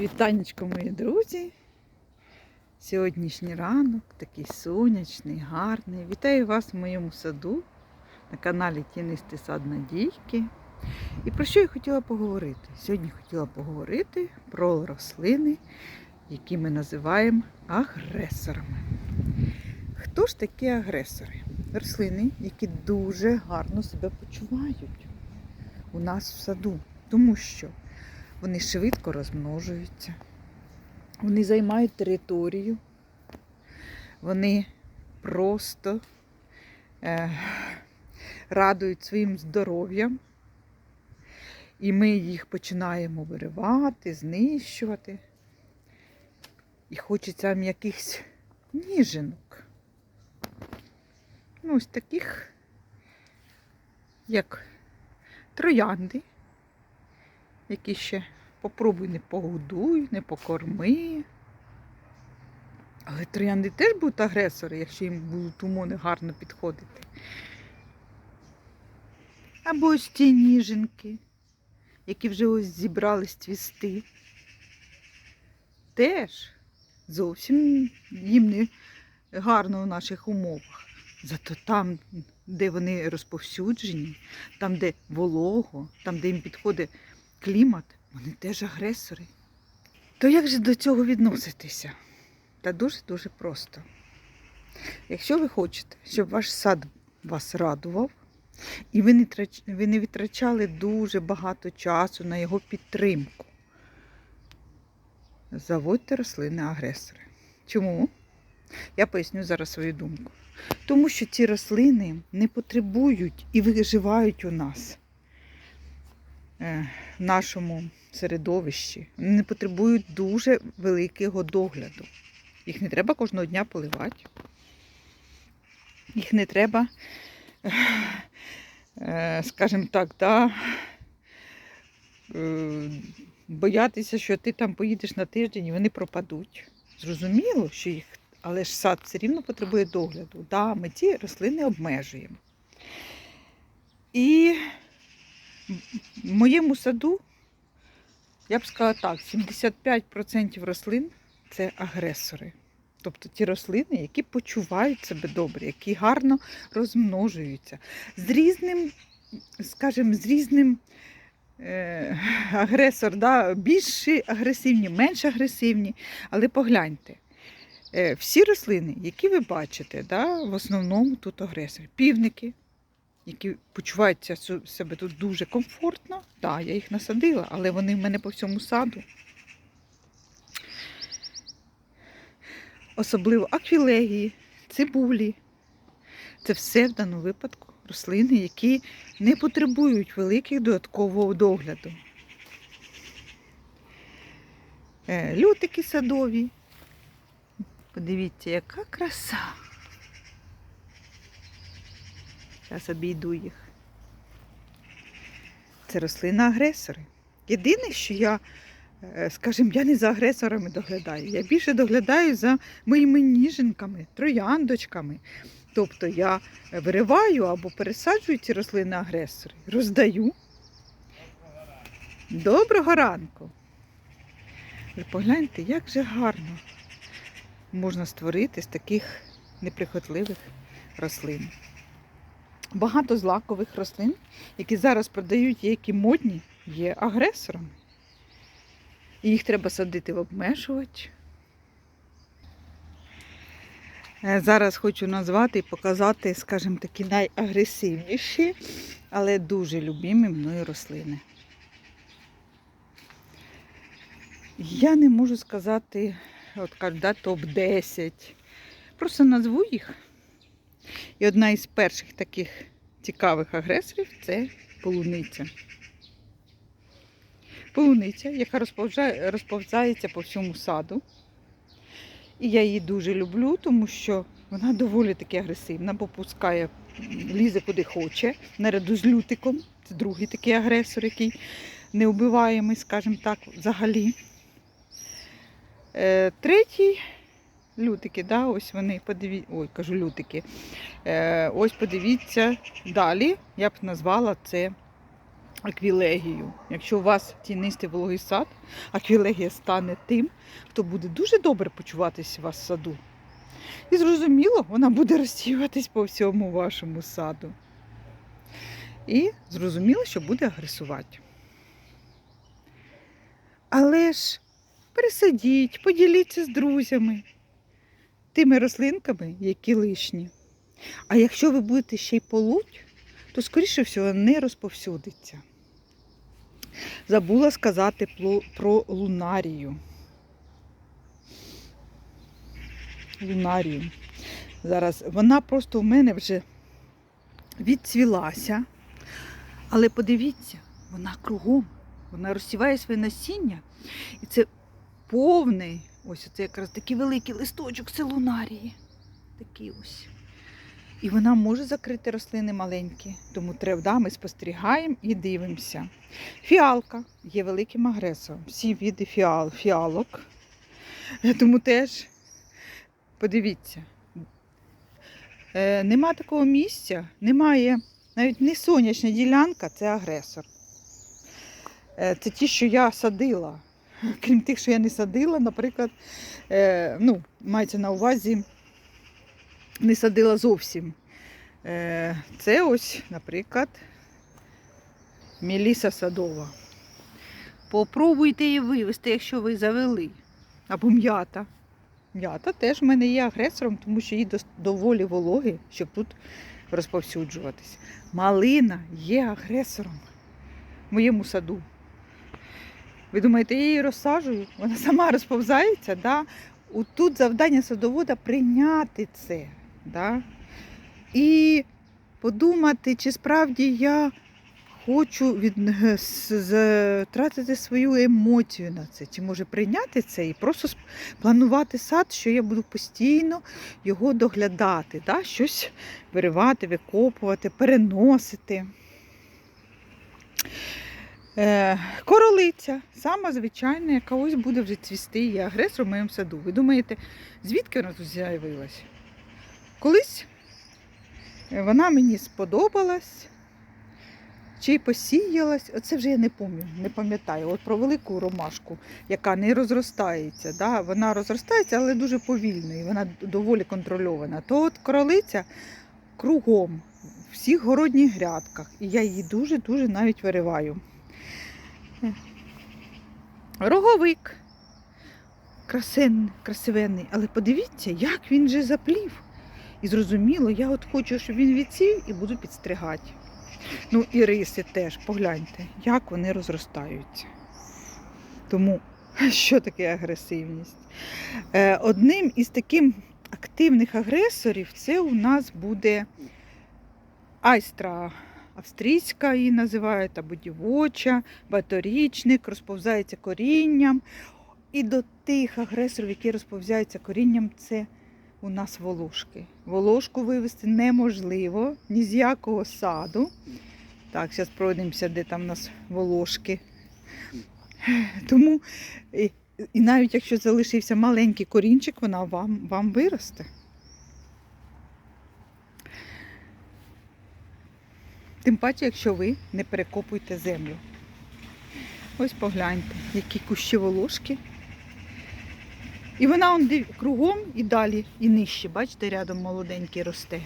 Вітанечко, мої друзі. Сьогоднішній ранок такий сонячний, гарний. Вітаю вас в моєму саду на каналі Тінистий сад Надійки. І про що я хотіла поговорити? Сьогодні хотіла поговорити про рослини, які ми називаємо агресорами. Хто ж такі агресори? Рослини, які дуже гарно себе почувають у нас в саду, тому що вони швидко розмножуються, вони займають територію, вони просто е, радують своїм здоров'ям, і ми їх починаємо виривати, знищувати. І хочеться м'якихось ніжинок. Ну, ось таких, як троянди які ще попробуй не погодуй, не покорми. Але троянди теж будуть агресори, якщо їм будуть умови гарно підходити. Або ось ті ніженки, які вже ось зібрались цвісти. Теж зовсім їм не гарно в наших умовах. Зато там, де вони розповсюджені, там, де волого, там, де їм підходить клімат, вони теж агресори. То як же до цього відноситися? Та дуже-дуже просто. Якщо ви хочете, щоб ваш сад вас радував, і ви не, ви не витрачали дуже багато часу на його підтримку, заводьте рослини агресори. Чому? Я поясню зараз свою думку. Тому що ці рослини не потребують і виживають у нас в нашому середовищі. Не потребують дуже великого догляду. Їх не треба кожного дня поливати. Їх не треба, е, скажімо так, да, е, боятися, що ти там поїдеш на тиждень і вони пропадуть. Зрозуміло, що їх, але ж сад все рівно потребує догляду. Да, ми ці рослини обмежуємо. І в моєму саду, я б сказала так, 75% рослин це агресори. Тобто ті рослини, які почувають себе добре, які гарно розмножуються. З різним, скажімо, з різним е, агресор, да, більш агресивні, менш агресивні. Але погляньте, е, всі рослини, які ви бачите, да, в основному тут агресори. Півники, які почуваються себе тут дуже комфортно. Так, я їх насадила, але вони в мене по всьому саду. Особливо аквілегії, цибулі. Це все в даному випадку рослини, які не потребують великих додаткового догляду. Е, Лютики садові. Подивіться, яка краса. Зараз обійду їх. Це рослини-агресори. Єдине, що я, е, скажімо, я не за агресорами доглядаю. Я більше доглядаю за моїми ніженками, трояндочками. Тобто я вириваю або пересаджую ці рослини-агресори, роздаю. Доброго ранку! Ви погляньте, як же гарно можна створити з таких неприхотливих рослин. Багато злакових рослин, які зараз продають, які модні, є агресорами. І їх треба садити в обмежувач. Е, Зараз хочу назвати і показати, скажімо такі, найагресивніші, але дуже любимі мною рослини. Я не можу сказати, от кажуть, да, топ-10. Просто назву їх. І одна із перших таких цікавих агресорів це полуниця. Полуниця, яка розповзається по всьому саду. І я її дуже люблю, тому що вона доволі таки агресивна, бо пускає, лізе куди хоче, наряду з лютиком. Це другий такий агресор, який неубиваємий, скажімо так, взагалі. Е, третій лютики, да, ось вони, подивіться, ой, кажу лютики. Е, ось подивіться далі, я б назвала це аквілегію. Якщо у вас тінистий вологий сад, аквілегія стане тим, хто буде дуже добре почуватися у вас в саду. І зрозуміло, вона буде розсіюватись по всьому вашому саду. І зрозуміло, що буде агресувати. Але ж пересадіть, поділіться з друзями тими рослинками, які лишні. А якщо ви будете ще й полуть, то, скоріше всього, не розповсюдиться. Забула сказати про, лунарію. Лунарію. Зараз вона просто в мене вже відцвілася. Але подивіться, вона кругом, вона розсіває своє насіння. І це повний, ось це якраз такий великий листочок, це лунарії. Такий ось. І вона може закрити рослини маленькі, тому треба, да, ми спостерігаємо і дивимося. Фіалка є великим агресором. Всі види фіал, фіалок. Тому теж подивіться. Е, нема такого місця, немає навіть не сонячна ділянка це агресор. Е, Це ті, що я садила. Крім тих, що я не садила, наприклад, е, ну, мається на увазі, не садила зовсім. Е, Це ось, наприклад, Меліса садова. Попробуйте її вивезти, якщо ви завели. Або м'ята. М'ята теж в мене є агресором, тому що їй доволі вологи, щоб тут розповсюджуватись. Малина є агресором в моєму саду. Ви думаєте, я її розсаджую? Вона сама розповзається. Да? Тут завдання садовода прийняти це. Да? І подумати, чи справді я хочу від... тратити свою емоцію на це, чи може прийняти це і просто планувати сад, що я буду постійно його доглядати, да? щось виривати, викопувати, переносити. Е, королиця, сама звичайна, яка ось буде вже цвісти, є агресор в моєму саду. Ви думаєте, звідки вона тут з'явилась? Колись е, вона мені сподобалась, чи посіялась, оце вже я не пам'ятаю, не пам'ятаю. От про велику ромашку, яка не розростається. Да? Вона розростається, але дуже повільно, і вона доволі контрольована. То от королиця кругом, в всіх городніх грядках. І я її дуже-дуже навіть вириваю. Роговик. Красен, красивенний, але подивіться, як він же заплів. І зрозуміло, я от хочу, щоб він відсів і буду підстригати. Ну і риси теж, погляньте, як вони розростаються. Тому що таке агресивність? Е, Одним із таких активних агресорів це у нас буде айстра австрійська її називають, або дівоча, баторічник, розповзається корінням. І до тих агресорів, які розповзаються корінням, це у нас волошки. Волошку вивезти неможливо ні з якого саду. Так, зараз пройдемося, де там у нас волошки. Тому і, і навіть якщо залишився маленький корінчик, вона вам, вам виросте. Тим паче, якщо ви не перекопуєте землю. Ось погляньте, які кущі волошки. І вона он кругом і далі, і нижче, бачите, рядом молоденький росте.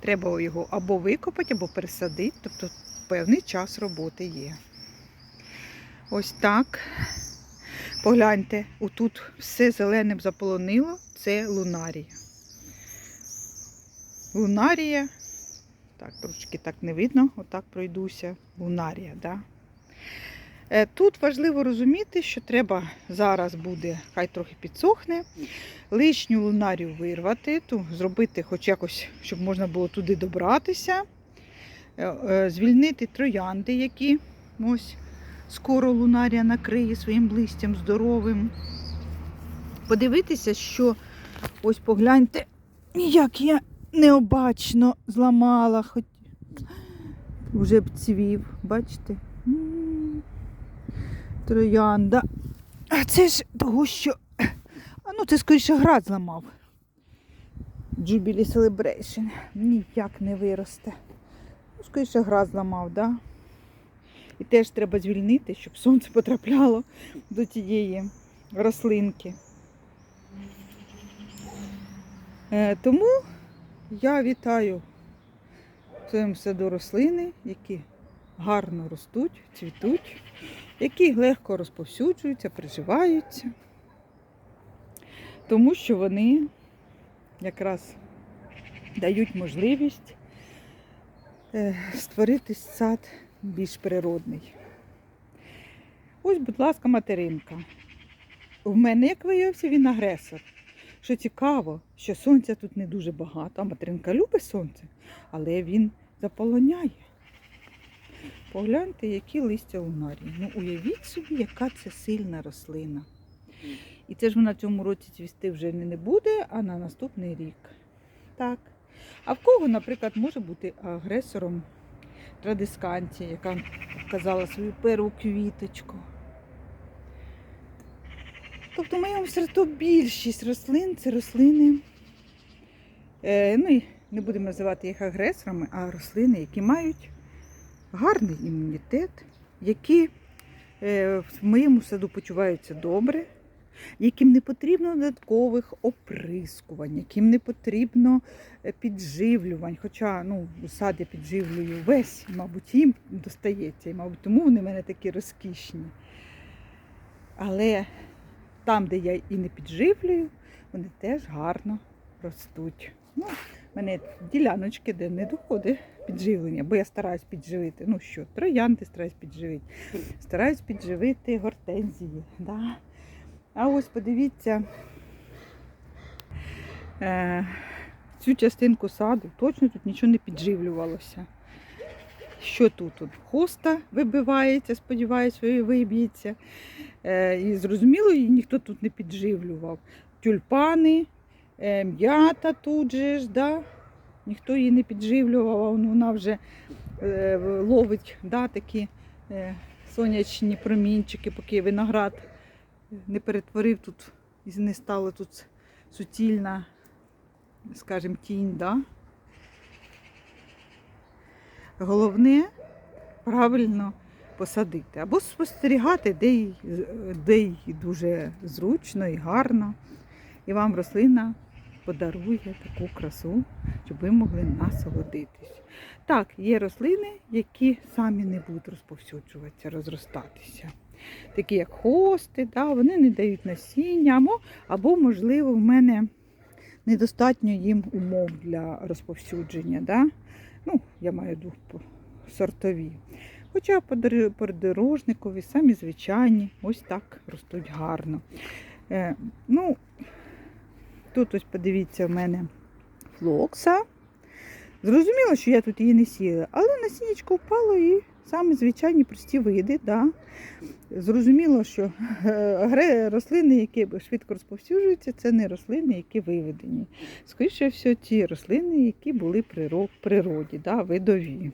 Треба його або викопати, або пересадити, тобто певний час роботи є. Ось так. Погляньте, отут все зеленим заполонило, це лунарія. Лунарія, так, трошки так не видно, отак пройдуся. Лунарія, да? Е, Тут важливо розуміти, що треба зараз буде, хай трохи підсохне, лишню лунарію вирвати, ту, зробити хоч якось, щоб можна було туди добратися, Е, е, звільнити троянди, які ось скоро лунарія накриє своїм листям здоровим. Подивитися, що ось погляньте, як я необачно зламала, хоч вже б цвів, бачите? Троянда. А це ж того, що. А ну це скоріше град зламав. Jubilee Celebration. Ніяк не виросте. Ну, скоріше град зламав, да? І І теж треба звільнити, щоб сонце потрапляло до тієї рослинки. Е, Тому я вітаю в своєму саду рослини, які гарно ростуть, цвітуть, які легко розповсюджуються, приживаються, тому що вони якраз дають можливість е, створити сад більш природний. Ось, будь ласка, материнка. У мене, як виявився, він агресор. Що цікаво, що сонця тут не дуже багато, а материнка любить сонце, але він заполоняє. Погляньте, які листя лунарії. Ну, уявіть собі, яка це сильна рослина. І це ж вона цьому році цвісти вже не не буде, а на наступний рік. Так. А в кого, наприклад, може бути агресором традисканція, яка показала свою перву квіточку. Тобто в моєму середу більшість рослин це рослини, е, ну не будемо називати їх агресорами, а рослини, які мають гарний імунітет, які е, в моєму саду почуваються добре, яким не потрібно додаткових оприскувань, яким не потрібно е, підживлювань. Хоча ну, сад я підживлюю весь, мабуть, їм достається, і, мабуть, тому вони в мене такі розкішні. Але там, де я і не підживлюю, вони теж гарно ростуть. Ну, в мене діляночки, де не доходить підживлення, бо я стараюсь підживити. Ну що, троянди стараюсь підживити. Стараюсь підживити гортензії. Да? А ось подивіться е, цю частинку саду, точно тут нічого не підживлювалося. Що тут? тут? Хоста вибивається, сподіваюся, виб'ється. Е, і зрозуміло, її ніхто тут не підживлював. Тюльпани, е, м'ята тут же ж, да? ніхто її не підживлював, вона вже е, ловить да, такі сонячні промінчики, поки виноград не перетворив тут і не стало тут суцільна, скажімо, тінь. Да? Головне правильно посадити або спостерігати, де їй, де їй дуже зручно і гарно. І вам рослина подарує таку красу, щоб ви могли насолодитись. Так, є рослини, які самі не будуть розповсюджуватися, розростатися. Такі як хости, да, вони не дають насіння, або, або, можливо, в мене недостатньо їм умов для розповсюдження. Да? Ну, я маю двох сортові. Хоча подор- подорожникові, самі звичайні, ось так ростуть гарно. Е, ну, тут ось подивіться, в мене флокса. Зрозуміло, що я тут її не сіяла, але насіннячко впало і саме звичайні прості види. Да. Зрозуміло, що е, рослини, які швидко розповсюджуються, це не рослини, які виведені. Скоріше все, ті рослини, які були в природі, да, видові.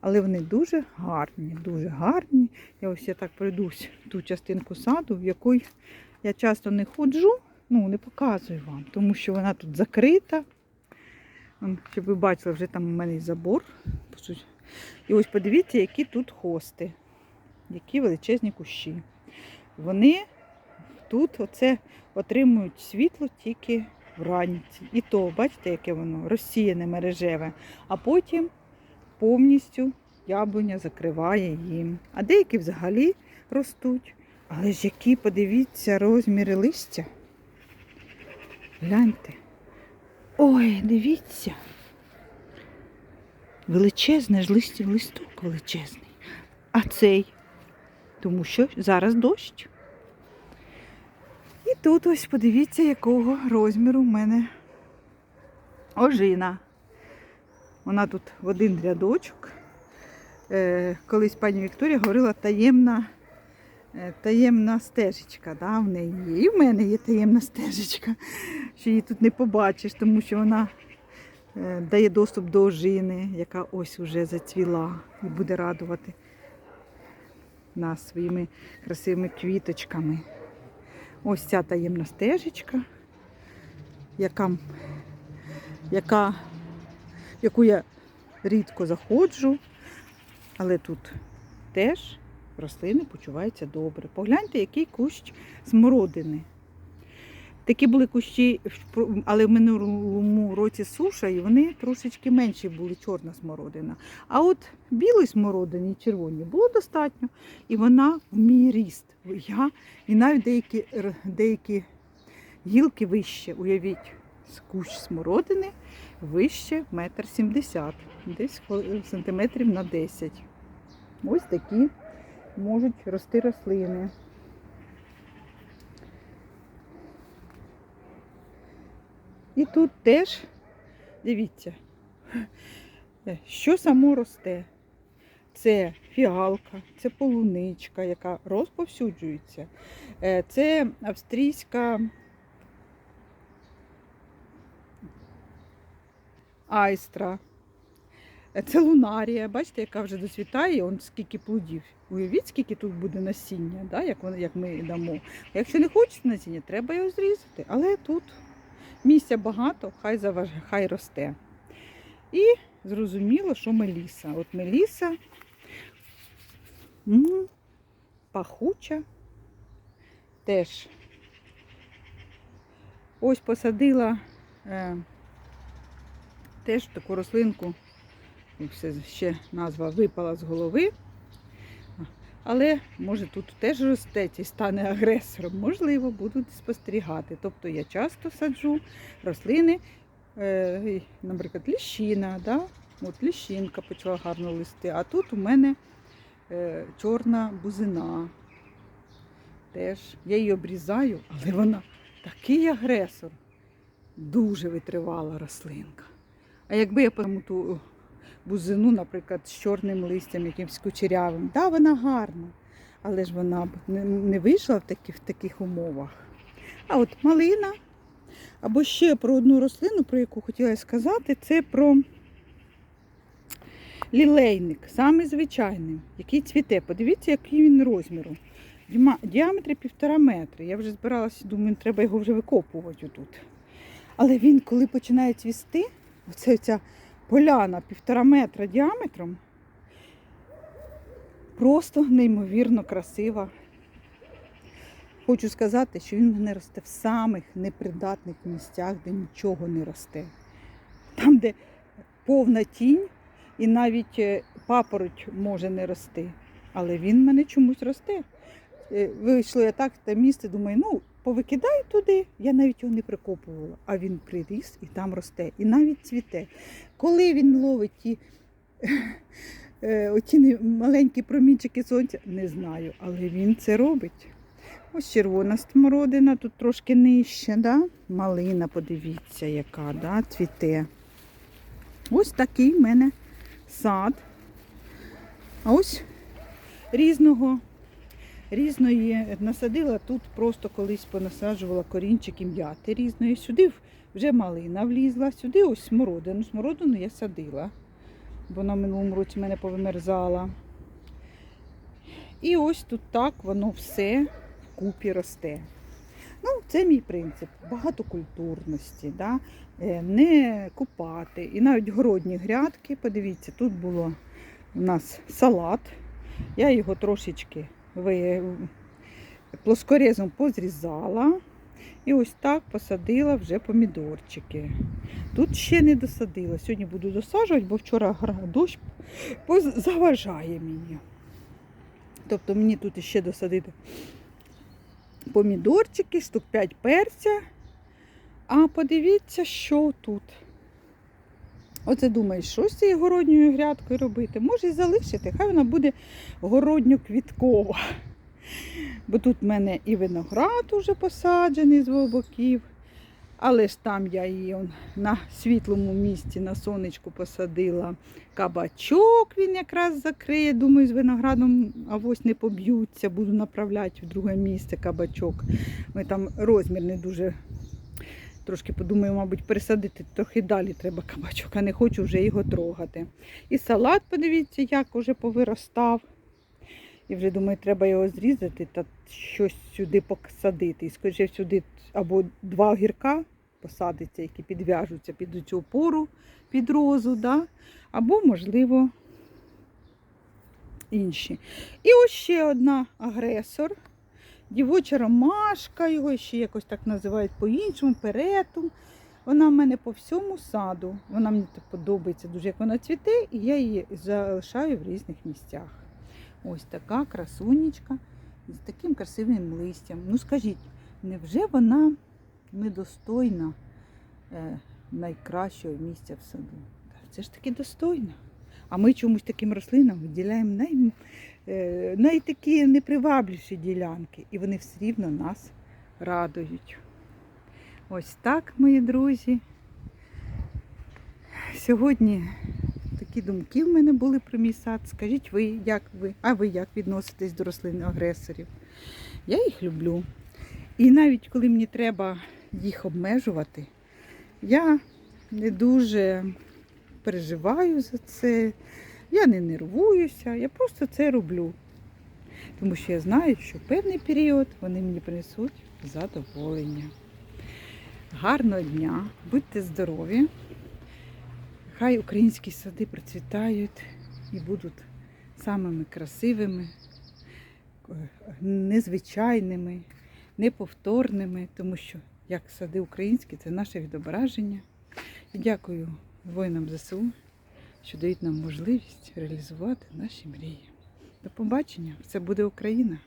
Але вони дуже гарні, дуже гарні. Я ось я так пройдусь ту частинку саду, в якій я часто не ходжу, ну не показую вам, тому що вона тут закрита. Щоб ви бачили, вже там у мене і забор. по суті. І ось подивіться, які тут хости, які величезні кущі. Вони тут оце отримують світло тільки вранці. І то, бачите, яке воно розсіяне мережеве, а потім повністю яблуня закриває їм. А деякі взагалі ростуть. Але ж які, подивіться, розміри листя. Гляньте. Ой, дивіться. Величезне ж листя, листок величезний. А цей, тому що зараз дощ. І тут ось подивіться, якого розміру в мене ожина. Вона тут в один рядочок. Е, колись пані Вікторія говорила таємна, е, таємна стежечка. Да, в неї. І в мене є таємна стежечка, що її тут не побачиш, тому що вона дає доступ до ожини, яка ось уже зацвіла і буде радувати нас своїми красивими квіточками. Ось ця таємна стежечка, яка, яка, яку я рідко заходжу, але тут теж рослини почуваються добре. Погляньте, який кущ смородини. Такі були кущі, але в минулому році суша, і вони трошечки менші були, чорна смородина. А от білої смородини і червоні було достатньо. І вона в мій ріст. Я, і навіть деякі, деякі гілки вище, уявіть, з кущ смородини вище метр сімдесят, десь сантиметрів на 10. Ось такі можуть рости рослини. І тут теж, дивіться, що само росте. Це фіалка, це полуничка, яка розповсюджується. Е, Це австрійська айстра. Е, Це лунарія. Бачите, яка вже доцвітає, он скільки плодів. Уявіть, скільки тут буде насіння, да, як, як ми дамо. Якщо не хочете насіння, треба його зрізати. Але тут місця багато, хай заваж... хай росте. І зрозуміло, що меліса. От меліса м, пахуча теж. Ось посадила е, теж таку рослинку, все ще назва випала з голови. Але може тут теж росте і стане агресором. Можливо, будуть спостерігати. Тобто я часто саджу рослини, е, наприклад, ліщина, да? От ліщинка почала гарно листи. А тут у мене е, чорна бузина. Теж я її обрізаю, але вона такий агресор. Дуже витривала рослинка. А якби я ту бузину, наприклад, з чорним листям, якимось кучерявим, да, вона гарна, але ж вона б не, вийшла в, такі, в таких умовах. А от малина, або ще про одну рослину, про яку хотіла сказати, це про лілейник, самий звичайний, який цвіте. Подивіться, який він розміру. Діаметр півтора метри. Я вже збиралася, думаю, треба його вже викопувати отут. Але він, коли починає цвісти, оце ця поляна півтора метра діаметром, просто неймовірно красива. Хочу сказати, що він мене росте в самих непридатних місцях, де нічого не росте. Там, де повна тінь, і навіть е, папороть може не рости. Але він мене чомусь росте. Е, Вийшло я так те місце, думаю, ну, повикидаю туди. Я навіть його не прикопувала, а він приріс і там росте, і навіть цвіте. Коли він ловить ті, е, оті маленькі промінчики сонця, не знаю, але він це робить. Ось червона смородина, тут трошки нижче, да? малина, подивіться, яка да? цвіте. Ось такий в мене сад. А ось різного, різної насадила тут просто колись понасаджувала корінчики м'яти різної. Сюди вже малина влізла, сюди ось смородину. Смородину я садила. Вона в минулому році мене повимерзала. І ось тут так воно все вкупі росте. Ну, це мій принцип багатокультурності, да? е, не купати. І навіть городні грядки, подивіться, тут було у нас салат. Я його трошечки ви... плоскорезом позрізала. І ось так посадила вже помідорчики. Тут ще не досадила. Сьогодні буду досаджувати, бо вчора дощ заважає мені. Тобто мені тут ще досадити помідорчики, штук 5 перця. А подивіться, що тут. Оце думаю, що з цією городньою грядкою робити? Може і залишити, хай вона буде городньо-квіткова. Бо тут в мене і виноград уже посаджений з двох боків. Але ж там я її он, на світлому місці на сонечку посадила кабачок, він якраз закриє. Думаю, з виноградом авось не поб'ються, буду направляти в друге місце кабачок. Ми там розмір не дуже. Трошки подумаю, мабуть, пересадити трохи далі треба кабачок, а не хочу вже його трогати. І салат, подивіться, як уже повиростав. І вже думаю, треба його зрізати та щось сюди посадити. І скоріше сюди або два огірка посадиться, які підв'яжуться під цю опору, під розу, да? або, можливо, інші. І ось ще одна агресор. Дівоча ромашка, його ще якось так називають по-іншому, перетум. Вона в мене по всьому саду. Вона мені подобається дуже, як вона цвіте, і я її залишаю в різних місцях. Ось така красунечка з таким красивим листям. Ну скажіть, невже вона недостойна е, найкращого місця в саду? Це ж таки достойна. А ми чомусь таким рослинам виділяємо най, е, найтакі непривабливіші ділянки, і вони все рівно нас радують. Ось так, мої друзі. Сьогодні такі думки в мене були про мій сад. Скажіть ви, як ви, а ви як відноситесь до рослин агресорів? Я їх люблю. І навіть коли мені треба їх обмежувати, я не дуже переживаю за це, я не нервуюся, я просто це роблю. Тому що я знаю, що в певний період вони мені принесуть задоволення. Гарного дня, будьте здорові! Хай українські сади процвітають і будуть самими красивими, незвичайними, неповторними, тому що як сади українські це наше відображення. Дякую воїнам ЗСУ, що дають нам можливість реалізувати наші мрії. До побачення! Це буде Україна!